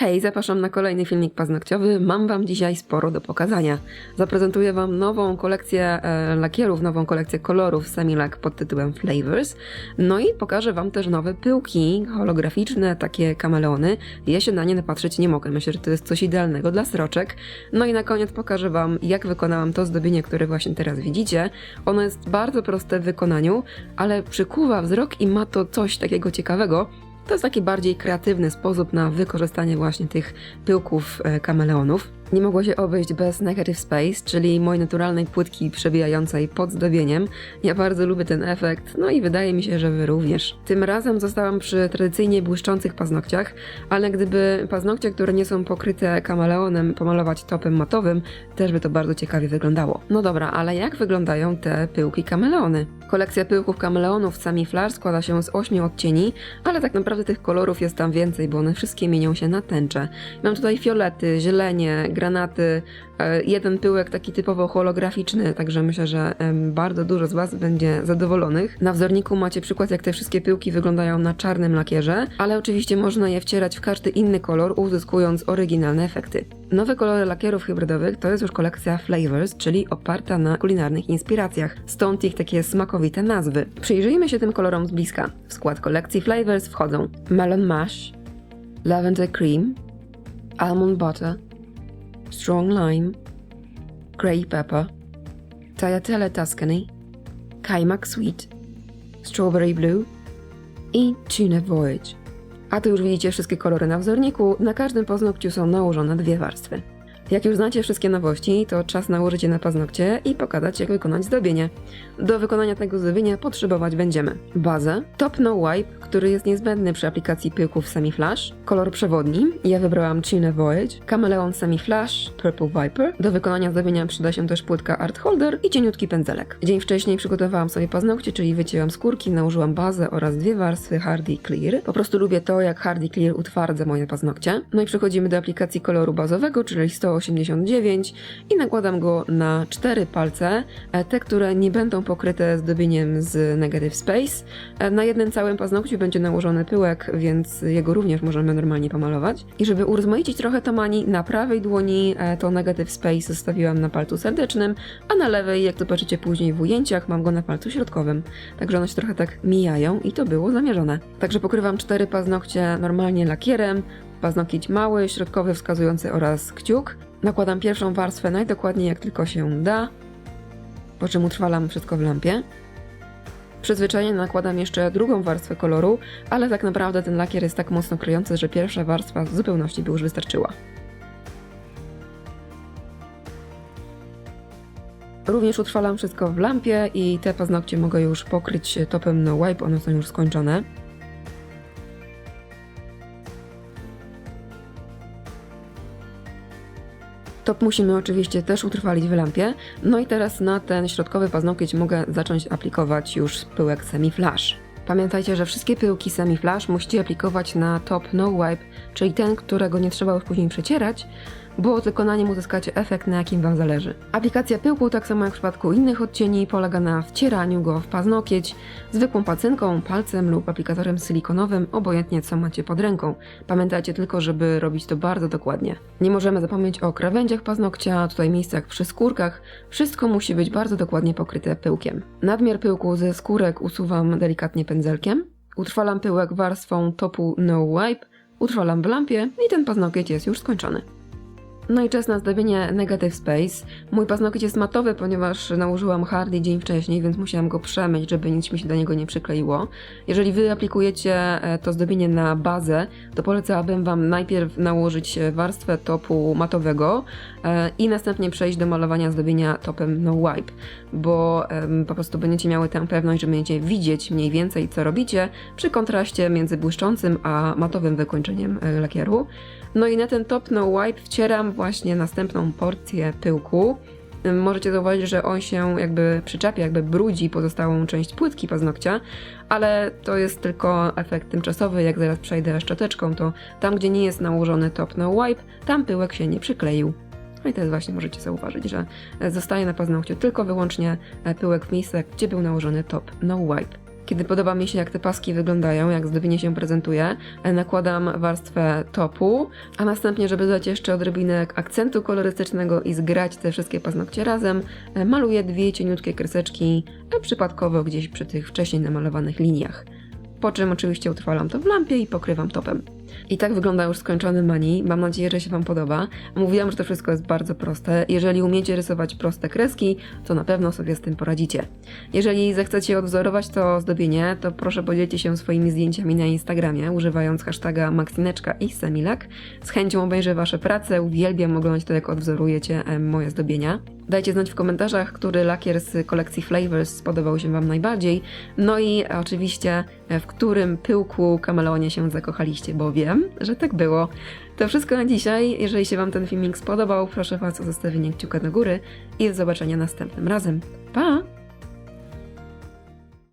Hej, zapraszam na kolejny filmik paznokciowy. Mam Wam dzisiaj sporo do pokazania. Zaprezentuję Wam nową kolekcję e, lakierów, nową kolekcję kolorów Semilak pod tytułem Flavors. No i pokażę Wam też nowe pyłki holograficzne, takie kameleony. Ja się na nie napatrzeć nie mogę. Myślę, że to jest coś idealnego dla sroczek. No i na koniec pokażę Wam, jak wykonałam to zdobienie, które właśnie teraz widzicie. Ono jest bardzo proste w wykonaniu, ale przykuwa wzrok i ma to coś takiego ciekawego, to jest taki bardziej kreatywny sposób na wykorzystanie właśnie tych pyłków e, kameleonów. Nie mogło się obejść bez Negative Space, czyli mojej naturalnej płytki przebijającej pod zdobieniem. Ja bardzo lubię ten efekt, no i wydaje mi się, że wy również. Tym razem zostałam przy tradycyjnie błyszczących paznokciach, ale gdyby paznokcie, które nie są pokryte kameleonem, pomalować topem matowym, też by to bardzo ciekawie wyglądało. No dobra, ale jak wyglądają te pyłki kameleony? Kolekcja pyłków kameleonów Sami Flar składa się z 8 odcieni, ale tak naprawdę tych kolorów jest tam więcej, bo one wszystkie mienią się na tęcze. Mam tutaj fiolety, zielenie, granaty, e, jeden pyłek taki typowo holograficzny, także myślę, że bardzo dużo z Was będzie zadowolonych. Na wzorniku macie przykład, jak te wszystkie pyłki wyglądają na czarnym lakierze, ale oczywiście można je wcierać w każdy inny kolor, uzyskując oryginalne efekty. Nowe kolory lakierów hybrydowych to jest już kolekcja Flavors, czyli oparta na kulinarnych inspiracjach, stąd ich takie smakowite nazwy. Przyjrzyjmy się tym kolorom z bliska. W skład kolekcji Flavors wchodzą Melon Mash, Lavender Cream, Almond Butter, Strong Lime, Grey Pepper, Tagliatelle Tuscany, Kaimak Sweet, Strawberry Blue i Tuna Voyage. A tu już widzicie wszystkie kolory na wzorniku, na każdym paznokciu są nałożone dwie warstwy. Jak już znacie wszystkie nowości, to czas nałożyć je na paznokcie i pokazać jak wykonać zdobienie. Do wykonania tego zdobienia potrzebować będziemy bazę, Top No Wipe, który jest niezbędny przy aplikacji pyłków Semi Flash, kolor przewodni, ja wybrałam China Voyage, Kameleon Semi Flash, Purple Viper. Do wykonania zdobienia przyda się też płytka Art Holder i cieniutki pędzelek. Dzień wcześniej przygotowałam sobie paznokcie, czyli wycięłam skórki, nałożyłam bazę oraz dwie warstwy Hardy Clear. Po prostu lubię to, jak Hardy Clear utwardza moje paznokcie. No i przechodzimy do aplikacji koloru bazowego, czyli 189 i nakładam go na cztery palce, e, te, które nie będą pokryte zdobieniem z Negative Space. E, Na jednym całym paznokciu będzie nałożony pyłek, więc jego również możemy normalnie pomalować. I żeby urozmaicić trochę tomani, na prawej dłoni e, to Negative Space zostawiłam na palcu serdecznym, a na lewej, jak zobaczycie później w ujęciach, mam go na palcu środkowym. Także one się trochę tak mijają i to było zamierzone. Także pokrywam cztery paznokcie normalnie lakierem, paznokieć mały, środkowy, wskazujący oraz kciuk. Nakładam pierwszą warstwę najdokładniej jak tylko się da, po czym utrwalam wszystko w lampie. Przyzwyczajenie nakładam jeszcze drugą warstwę koloru, ale tak naprawdę ten lakier jest tak mocno kryjący, że pierwsza warstwa w zupełności by już wystarczyła. Również utrwalam wszystko w lampie i te paznokcie mogę już pokryć topem No Wipe, one są już skończone. Top musimy oczywiście też utrwalić w lampie. No i teraz na ten środkowy paznokieć mogę zacząć aplikować już pyłek Semi Flash. Pamiętajcie, że wszystkie pyłki Semi Flash musicie aplikować na top No Wipe, czyli ten, którego nie trzeba już później przecierać, bo od wykonaniem uzyskacie efekt, na jakim Wam zależy. Aplikacja pyłku, tak samo jak w przypadku innych odcieni, polega na wcieraniu go w paznokieć zwykłą pacynką, palcem lub aplikatorem silikonowym, obojętnie co macie pod ręką. Pamiętajcie tylko, żeby robić to bardzo dokładnie. Nie możemy zapomnieć o krawędziach paznokcia, tutaj miejscach przy skórkach. Wszystko musi być bardzo dokładnie pokryte pyłkiem. Nadmiar pyłku ze skórek usuwam delikatnie pędzelkiem. Utrwalam pyłek warstwą topu No Wipe, utrwalam w lampie i ten paznokieć jest już skończony. No i czas na zdobienie Negative Space. Mój paznokieć jest matowy, ponieważ nałożyłam Hardy dzień wcześniej, więc musiałam go przemyć, żeby nic mi się do niego nie przykleiło. Jeżeli wy aplikujecie e, to zdobienie na bazę, to polecałabym wam najpierw nałożyć warstwę topu matowego e, i następnie przejść do malowania zdobienia topem No Wipe, bo po prostu będziecie miały tę pewność, że będziecie widzieć mniej więcej co robicie przy kontraście między błyszczącym a matowym wykończeniem e, lakieru. No i na ten top no wipe wcieram właśnie następną porcję pyłku. Możecie zauważyć, że on się jakby przyczepia, jakby brudzi pozostałą część płytki paznokcia, ale to jest tylko efekt tymczasowy. Jak zaraz przejdę szczoteczką, to tam, gdzie nie jest nałożony top no wipe, tam pyłek się nie przykleił. No i teraz właśnie możecie zauważyć, że e, zostaje na paznokciu tylko wyłącznie e, pyłek w miejscach, gdzie był nałożony top no wipe. Kiedy podoba mi się, jak te paski wyglądają, jak zdobienie się prezentuje, nakładam warstwę topu, a następnie, żeby dodać jeszcze odrobinę akcentu kolorystycznego i zgrać te wszystkie paznokcie razem, e, maluję dwie cieniutkie kreseczki, e, przypadkowo gdzieś przy tych wcześniej namalowanych liniach. Po czym oczywiście utrwalam to w lampie i pokrywam topem. I tak wygląda już skończony mani. Mam nadzieję, że się Wam podoba. Mówiłam, że to wszystko jest bardzo proste. Jeżeli umiecie rysować proste kreski, to na pewno sobie z tym poradzicie. Jeżeli zechcecie odwzorować to ozdobienie, to proszę podzielcie się swoimi zdjęciami na Instagramie, używając hashtaga Maxineczka i Semilak. Z chęcią obejrzę Wasze prace, uwielbiam oglądać to, jak odwzorujecie moje zdobienia. Dajcie znać w komentarzach, który lakier z kolekcji Flavors spodobał się Wam najbardziej. No i oczywiście, w którym pyłku kameleonie się zakochaliście, bo wiem, że tak było. To wszystko na dzisiaj. Jeżeli się Wam ten filmik spodobał, proszę Was o zostawienie kciuka do góry i do zobaczenia następnym razem. Pa!